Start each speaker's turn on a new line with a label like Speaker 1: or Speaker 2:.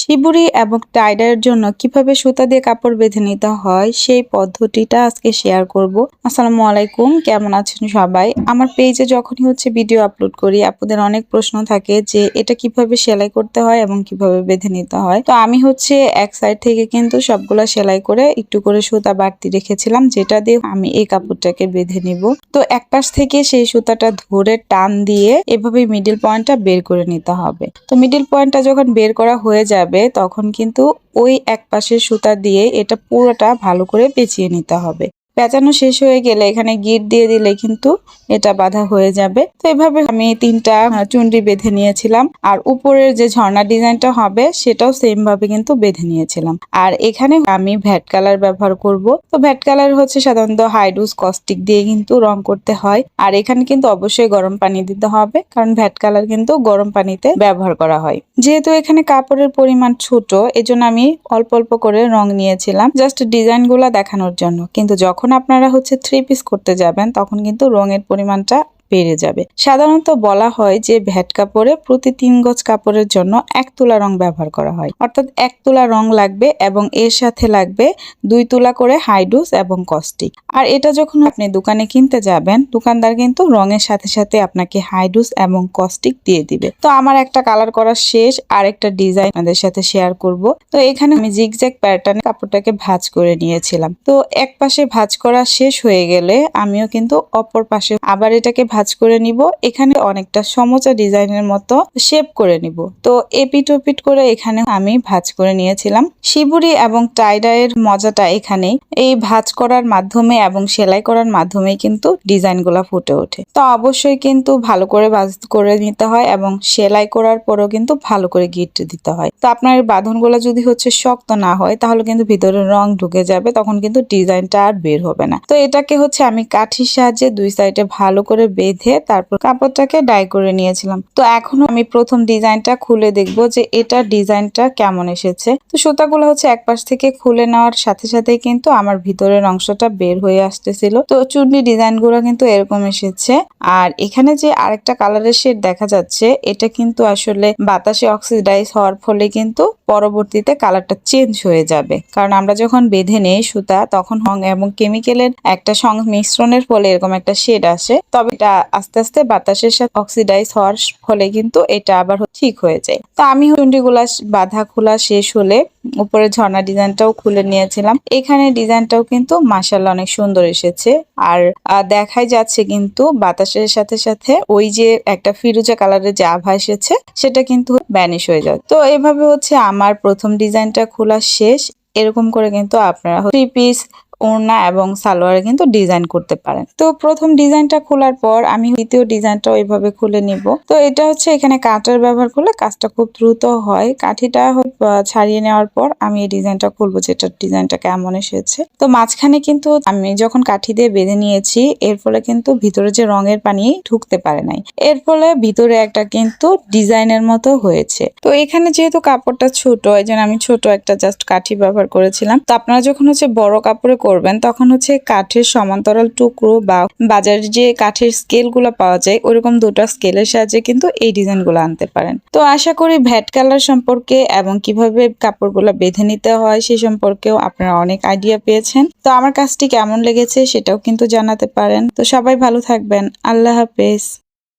Speaker 1: Shibori এবং টাইডার জন্য কীভাবে সুতা দিয়ে কাপড় বেঁধে নিতে হয় সেই পদ্ধতিটা আজকে শেয়ার করব। আসসালামু আলাইকুম, কেমন আছেন সবাই? আমার পেজে যখনই হচ্ছে ভিডিও আপলোড করি, আপনাদের অনেক প্রশ্ন থাকে যে এটা কীভাবে সেলাই করতে হয় এবং কীভাবে বেঁধে নিতে হয়। তো আমি হচ্ছে এক সাইড থেকে কিন্তু সবগুলা সেলাই করে একটু করে সুতা বাড়তি রেখেছিলাম, যেটা দিয়ে আমি এই কাপড়টাকে বেঁধে নিব। তো এক পাশ থেকে সেই সুতাটা ধরে টান দিয়ে এভাবে মিডিল পয়েন্টটা বের করে নিতে হবে। তো মিডিল পয়েন্টটা যখন বের করা হয়ে যাবে তখন কিন্তু ওই এক পাশের সুতা দিয়ে এটা পুরোটা ভালো করে পেঁচিয়ে নিতে হবে। পেঁচানো শেষ হয়ে গেলে এখানে গিট দিয়ে দিলে কিন্তু এটা বাধা হয়ে যাবে। তো এভাবে আমি তিনটা চুন্ডি বেঁধে নিয়েছিলাম। আর উপরের যে ঝর্ণা ডিজাইনটা হবে, সেটাও সেম ভাবে কিন্তু বেঁধে নিয়েছিলাম। আর এখানে আমি ভ্যাট কালার ব্যবহার করব। তো ভ্যাট কালার হচ্ছে সাধারণত হাইডুস কস্টিক দিয়ে কিন্তু রং করতে হয়। আর এখানে কিন্তু অবশ্যই গরম পানি দিতে হবে, কারণ ভ্যাট কালার কিন্তু গরম পানিতে ব্যবহার করা হয়। যেহেতু এখানে কাপড়ের পরিমাণ ছোট, এজন্য আমি অল্প অল্প করে রং নিয়েছিলাম জাস্ট ডিজাইনগুলা দেখানোর জন্য। কিন্তু যখন আপনারা হচ্ছে থ্রি পিস করতে যাবেন তখন কিন্তু রঙের পরিমাণটা বেড়ে যাবে। সাধারণত বলা হয় যে ভ্যাট কাপড়ে প্রতি তিন গজ কাপড়ের জন্য এক তুলা রং ব্যবহার করা হয়। অর্থাৎ এক তুলা রং লাগবে এবং এর সাথে লাগবে দুই তুলা করে হাইডুস এবং কস্টিক আর এটা যখন আপনি দোকানে কিনতে যাবেন, দোকানদার কিন্তু রঙের সাথে সাথে আপনাকে হাইডুস এবং কস্টিক দিয়ে দিবে। তো আমার একটা কালার করা শেষ আর একটা ডিজাইন আপনাদের সাথে শেয়ার করব। তো এখানে আমি জিগজ্যাগ প্যাটার্নে কাপড়টাকে ভাজ করে নিয়েছিলাম। তো এক পাশে ভাজ করা শেষ হয়ে গেলে আমিও কিন্তু অপর পাশে আবার এটাকে ভাঁজ করে নিব। এখানে অনেকটা সমচা ডিজাইনের মতো শেপ করে নিব। তো এপিট ওপিট করে এখানে আমি ভাঁজ করে নিয়েছিলাম। শিবুরি এবং টাইডাইয়ের মজাটা এখানেই। এই ভাঁজ করার মাধ্যমে এবং সেলাই করার মাধ্যমে কিন্তু ডিজাইনগুলো ফুটে ওঠে। তো অবশ্যই কিন্তু ভালো করে ভাঁজ করে নিতে হয় এবং সেলাই করার পরেও কিন্তু ভালো করে গিট দিতে হয়। তো আপনার বাঁধনগুলো যদি হচ্ছে শক্ত না হয়, তাহলে কিন্তু ভিতরে রং ঢুকে যাবে, তখন কিন্তু ডিজাইনটা আর বের হবে না। তো এটাকে হচ্ছে আমি কাঠির সাহায্যে দুই সাইডে ভালো করে বেঁধে তারপর কাপড়টাকে ডাই করে নিয়েছিলাম। তো এখনও আমি প্রথম ডিজাইনটা খুলে দেখব যে এটা ডিজাইনটা কেমন এসেছে। তো সুতাগুলো হচ্ছে এক পাশ থেকে খুলে নেওয়ার সাথে সাথে কিন্তু আমার ভিতরের অংশটা বের হয়ে আসতেছিল। তো চুন্নি ডিজাইনগুলো কিন্তু এরকম এসেছে। আর এখানে যে আরেকটা কালারের শেড দেখা যাচ্ছে, এটা কিন্তু আসলে বাতাসে অক্সিডাইজ হওয়ার ফলে কিন্তু পরবর্তীতে কালারটা চেঞ্জ হয়ে যাবে। কারণ আমরা যখন বেঁধে নেই সুতা, তখন রং এবং কেমিক্যালের একটা সংমিশ্রণের ফলে এরকম একটা শেড আসে। তবে এটা আস্তে আস্তে বাতাসের সাথে অক্সিডাইজ হওয়ার ফলে কিন্তু এটা আবার ঠিক হয়ে যায়। তো আমি চুন্ডিগুলা বাঁধা খোলা শেষ হলে উপরে ঝর্ণা ডিজাইনটাও খুলে নিয়েছিলাম। এখানে ডিজাইনটাও কিন্তু মাসাল্লাহ অনেক সুন্দর এসেছে। আর দেখাই যাচ্ছে কিন্তু বাতাসের সাথে সাথে ওই যে একটা ফিরুজা কালারের যে আভা এসেছে, সেটা কিন্তু ব্যানিশ হয়ে যায় তো এভাবে হচ্ছে আমার প্রথম ডিজাইনটা খোলা শেষ। এরকম করে কিন্তু আপনারা থ্রি পিস ওড়না এবং সালোয়ারে কিন্তু ডিজাইন করতে পারেন। তো প্রথম ডিজাইনটা খোলার পর আমি দ্বিতীয় ডিজাইনটা ওইভাবে খুলে নিব। তো এটা হচ্ছে এখানে কাটার ব্যবহার করলে কাজটা খুব দ্রুত হয়। কাঠিটা ছাড়িয়ে নেওয়ার পর আমি এই ডিজাইনটা খুলবো যেটার ডিজাইনটা কেমন এসেছে। তো মাঝখানে কিন্তু আমি যখন কাঠি দিয়ে বেঁধে নিয়েছি, এর ফলে কিন্তু ভিতরে যে রঙের পানি ঢুকতে পারে নাই। এর ফলে ভিতরে একটা কিন্তু ডিজাইনের মতো হয়েছে। তো এখানে যেহেতু কাপড়টা ছোট, এই আমি ছোট একটা জাস্ট কাঠি ব্যবহার করেছিলাম। তো আপনারা যখন হচ্ছে বড় কাপড়ে করবেন, তখন হচ্ছে কাঠের সমান্তরাল টুকরো বা বাজারে যে কাঠের স্কেলগুলো পাওয়া যায়, ওরকম দুটো স্কেলের সাহায্যে কিন্তু এই ডিজাইনগুলো আনতে পারেন। তো আশা করি ভ্যাট কালার সম্পর্কে এবং কীভাবে কাপড়গুলো বেঁধে নিতে হয় সে সম্পর্কেও আপনারা অনেক আইডিয়া পেয়েছেন। তো আমার কাজটি কেমন লেগেছে সেটাও কিন্তু জানাতে পারেন। তো সবাই ভালো থাকবেন। আল্লাহ হাফেজ।